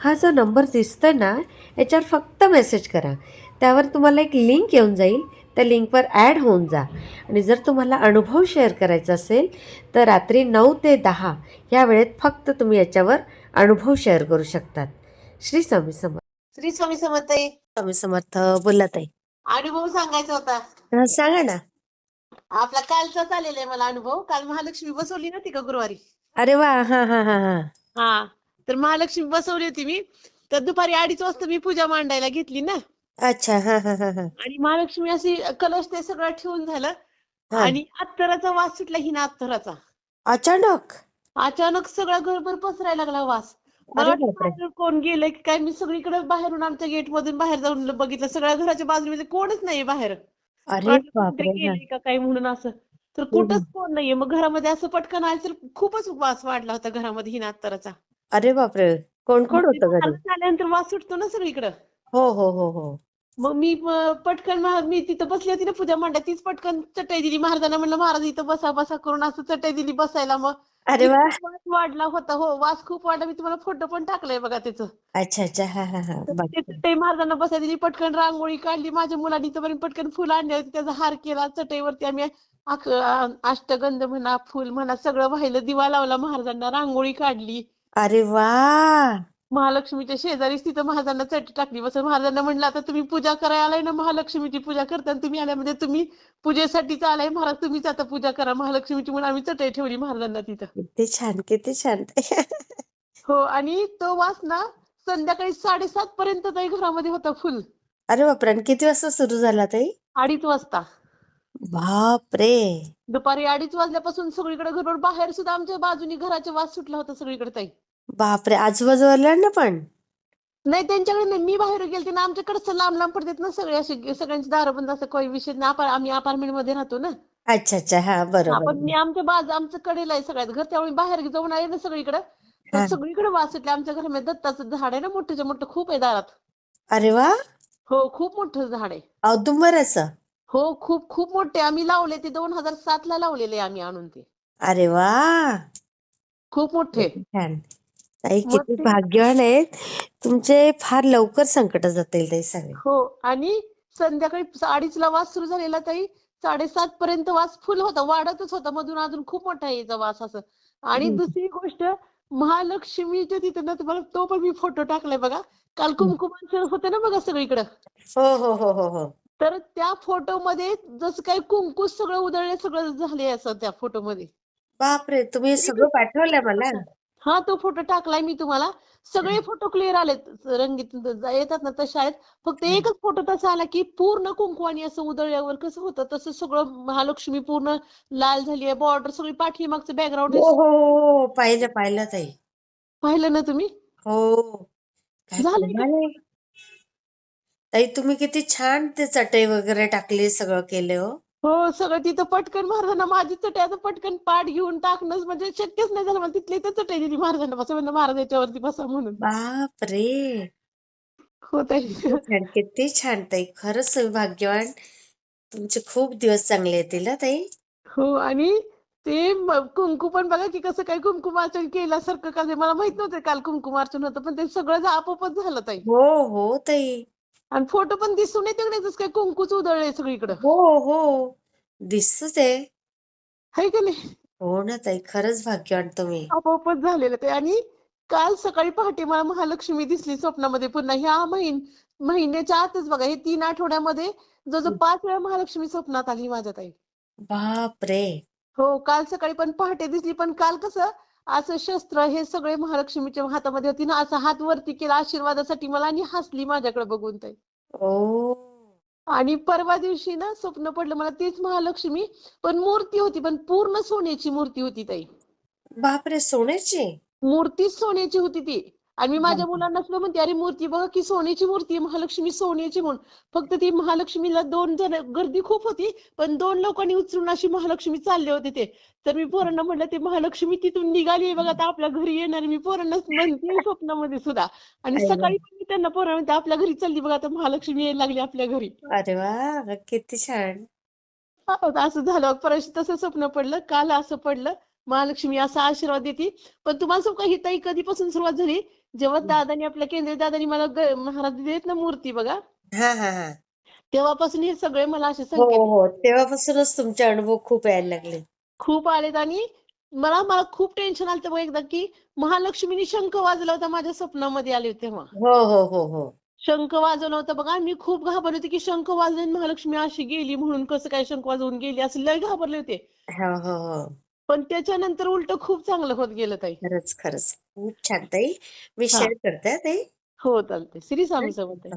हा जो नंबर दिसतोय ना याच्यावर फक्त मेसेज करा. त्यावर तुम्हाला एक लिंक येऊन जाईल. त्या लिंकवर ॲड होऊन जा. आणि जर तुम्हाला अनुभव शेअर करायचा असेल तर रात्री नऊ ते दहा या वेळेत फक्त तुम्ही याच्यावर अनुभव शेअर करू शकतात. श्री स्वामी समर्थ. श्री स्वामी समर्थई स्वामी समर्थ बोलत आहे अनुभव सांगायचा होता. सांगा ना. आपला कालचा चालेला आहे मला अनुभव. काल महालक्ष्मी बसवली नव्हती का गुरुवारी? अरे वा हा हा हा हा. हा. तर महालक्ष्मी बसवली होती मी. तर दुपारी अडीच वाजता मी पूजा मांडायला घेतली ना. अच्छा हा हा हा हा. आणि महालक्ष्मी अशी कलश ते सगळं ठेवून झालं. हा. आणि अत्तराचा वास सुटला हिना अत्तराचा. अचानक? अचानक सगळा घरभर पसरायला लागला वास. मला अरे वाटलं बापरे. बाहेरून कोण गेलंय की काय? मी सगळीकडे बाहेरून आमच्या गेट मधून बाहेर जाऊन बघितलं. सगळ्या घराच्या बाजूला कोणच नाहीये बाहेर. अरे वाटलं कुठे बापरे हा. गेले का काय म्हणून असं. तर कुठंच कोण नाहीये. मग घरामध्ये असं पटकन आलं तर खूपच वास वाढला होता घरामध्ये हिना अत्तराचा. अरे बापरे कोण कोण मग होतं घरी? आल्यानंतर वास सुटतो ना सगळीकडं हो हो हो हो. मग मी पटकन मी तिथं बसली होती ना पूजा मांडा तीच पटकन चटई दिली. महाराजांना म्हणलं महाराज इथं बसा बसा करून असं चटई दिली बसायला मग. अरे इतका वास वाढला होता हो वास खूप वाढला. मी तुम्हाला फोटो पण टाकलाय बघा त्याचं अच्छा अच्छा. हा हा हा. तर चटई महाराजांना बसायला दिली पटकन रांगोळी काढली. माझ्या मुलांनी इथपर्यंत पटकन फुलं आणली होती. त्याचा हार केला चटईवरती आम्ही अ- अष्टगंध म्हणा फुल म्हणा सगळं वाहिलं. दिवा लावला महाराजांना रांगोळी काढली. अरे वा. महालक्ष्मीच्या शेजारीच तिथं महाराजांना चटई टाकली. बस महाराजांना म्हणलं आता तुम्ही पूजा करायला आलाय ना महालक्ष्मीची पूजा करताना तुम्ही आलाय म्हणजे तुम्ही पूजेसाठीच आलाय. महाराज तुम्हीच आता पूजा करा महालक्ष्मीची म्हणून आम्ही चटई ठेवली महाराजांना तिथं. किती छान किती छान. हो आणि तो वास ना संध्याकाळी साडेसात पर्यंत ताई घरामध्ये होता फुल. अरे बापरे आणि किती वाजता सुरू झाला ताई? अडीच वाजता. बापरे. दुपारी अडीच वाजल्यापासून सगळीकडे घरावर बाहेर सुद्धा आमच्या बाजूनी घराचा वास सुटला होता सगळीकडे ताई. बापरे आजूबाजूवाल्यांना पण. नाही त्यांच्याकडे नाही. मी बाहेर गेलते ना आमच्याकडे लांब लांब पडतात ना सगळे असे सगळ्यांची दारं बंद असं काही विषय नाही. आपण आम्ही अपार्टमेंटमध्ये राहतो ना. अच्छा अच्छा. हा बरोबर. आपण मी आमच्या बाजू आमचं कडेला आहे सगळ्यात घर. त्यामुळे बाहेर जाऊन आले ना सगळीकडे. हा. सगळीकडे वास सुटले आमच्या घरामध्ये दत्ताचं झाड आहे ना मोठ्याच्या मोठं खूप आहे दारात. अरे वा. हो खूप मोठं झाड आहे. औदुंबर असं? हो खूप खूप मोठे. आम्ही लावले ते दोन हजार सात ला लावलेले आम्ही आणून ते. अरे वा. खूप मोठे. छान. ताई मग किती ते- भाग्यवान आहेत. तुमचे फार लवकर संकट जातील ताई सगळे. हो आणि संध्याकाळी अडीचला वास सुरू झालेला ताई. साडेसात पर्यंत वास फुल होता वाढतच होता. मधून अजून खूप मोठा यायचा वास असं. आणि हम्म. दुसरी गोष्ट महालक्ष्मीच्या तिथं ना तुम्हाला तो पण मी फोटो टाकलाय बघा. काल कुंकुमार्चन होतं ना बघा सगळीकडं. हो हो हो हो हो. तर त्या फोटो मध्ये जसं काही कुंकू सगळं उधळले सगळं झाले असं त्या फोटो मध्ये बापरे तुम्ही हे सगळं पाठवलंय मला. हा तो फोटो टाकलाय मी तुम्हाला. सगळे फोटो क्लिअर आलेत. रंगीत येतात ना तसे आहेत. फक्त एकच फोटो तसा आला की पूर्ण कुंकू आणि असं उधळल्यावर कसं होतं? तसं सगळं महालक्ष्मी पूर्ण लाल झाली आहे. बॉर्डर सगळी पाठीमागचं बॅकग्राऊंड हो हो हो पाहिलं पाहिलं ताई पाहिलं ना तुम्ही? हो. आहे. ताई तुम्ही किती छान ते चटई वगैरे टाकली सगळं केले हो. हो सगळं तिथं पटकन महाराजांना माझी चटई आता पटकन पाठ घेऊन टाकणंच म्हणजे शक्यच नाही झालं मला तिथली तर चटई दिली महाराजांना बसा म्हणलं महाराज याच्यावरती बसा म्हणून. बापरे हो ताई. किती छान किती छान ताई खरंच तुम्ही भाग्यवान तुमचे खूप दिवस चांगले येतील हा ताई. हो आणि ते म- कुंकू पण बघा की कसं काय कुंकुमार्चन केल्यासारखं का मला माहीत नव्हतं काल कुंकुमार्चन होतं पण ते सगळं आपोआपच झालं ताई. हो हो ताई. आणि फोटो पण दिसून येते काय कुंकूच उधळलंय सगळीकडं? हो हो. दिसतच आहे. हाय का नाही? हो ना ताई खरंच भाग्यवान तुम्ही आपोआपच झालेलं ते. आणि काल सकाळी पहाटे मला महालक्ष्मी दिसली स्वप्नामध्ये पुन्हा. ह्या महिन महिन्याच्या आतच बघा हे तीन आठवड्यामध्ये जवळजवळ पाच वेळा महालक्ष्मी स्वप्नात आली माझ्या ताई. बापरे! हो काल सकाळी पण पहाटे दिसली पण काल कसं असं शस्त्र हे सगळे महालक्ष्मीच्या हातामध्ये होती ना असा हात वरती केला आशीर्वादासाठी मला आणि हसली माझ्याकडे बघून ताई. ओ. आणि परवा दिवशी ना स्वप्न पडलं मला तीच महालक्ष्मी पण मूर्ती होती पण पूर्ण सोन्याची मूर्ती होती ताई. बापरे सोन्याची? मूर्तीच सोन्याची होती ती. आणि मी माझ्या. मुलांना सुद्धा म्हणते अरे मूर्ती बघा की सोन्याची मूर्ती आहे महालक्ष्मी सोन्याची म्हणून. फक्त ती महालक्ष्मीला दोन जण गर्दी खूप होती पण दोन लोकांनी उचलून अशी महालक्ष्मी चालले होते ते. तर मी पोरांना म्हटलं ते महालक्ष्मी तिथून निघाली बघा आता आपल्या घरी येणार मी पोरांना म्हणते स्वप्नामध्ये सुद्धा. आणि. सकाळी पण मी त्यांना पोरांना म्हणते आपल्या घरी चालली बघा आता महालक्ष्मी यायला लागली आपल्या घरी. अरे वा किती छान. असं झालं परत तसं स्वप्न पडलं काल असं पडलं. महालक्ष्मी असा आशीर्वाद देते. पण तुम्हाला सांगू का ही ताई कधीपासून सुरुवात झाली? जेव्हा दादानी आपल्या केंद्रीय दादानी मला महाराज दिलेत ना मूर्ती बघा. हा हा हा. तेव्हापासून हे सगळे मला असे हो संकेत हो. तेव्हापासूनच तुमचे अनुभव खूप यायला लागले. खूप आलेत आणि मला मला खूप टेन्शन आलं बघ एकदा की महालक्ष्मीने शंख वाजला होता माझ्या स्वप्नामध्ये आले होते तेव्हा. हो हो हो हो. शंख वाजवला होता बघा. मी खूप घाबरले होते की शंख वाजले आणि महालक्ष्मी अशी गेली म्हणून कसं काय शंख वाजवून गेली? असं लय घाबरले होते. हो हो हो. पण त्याच्यानंतर उलट खूप चांगलं होत गेलं ताई. खरंच खरंच. खूप छान ताई. मी. शेअर करते हा, ताई. हो चालते श्री स्वामी समर्थ.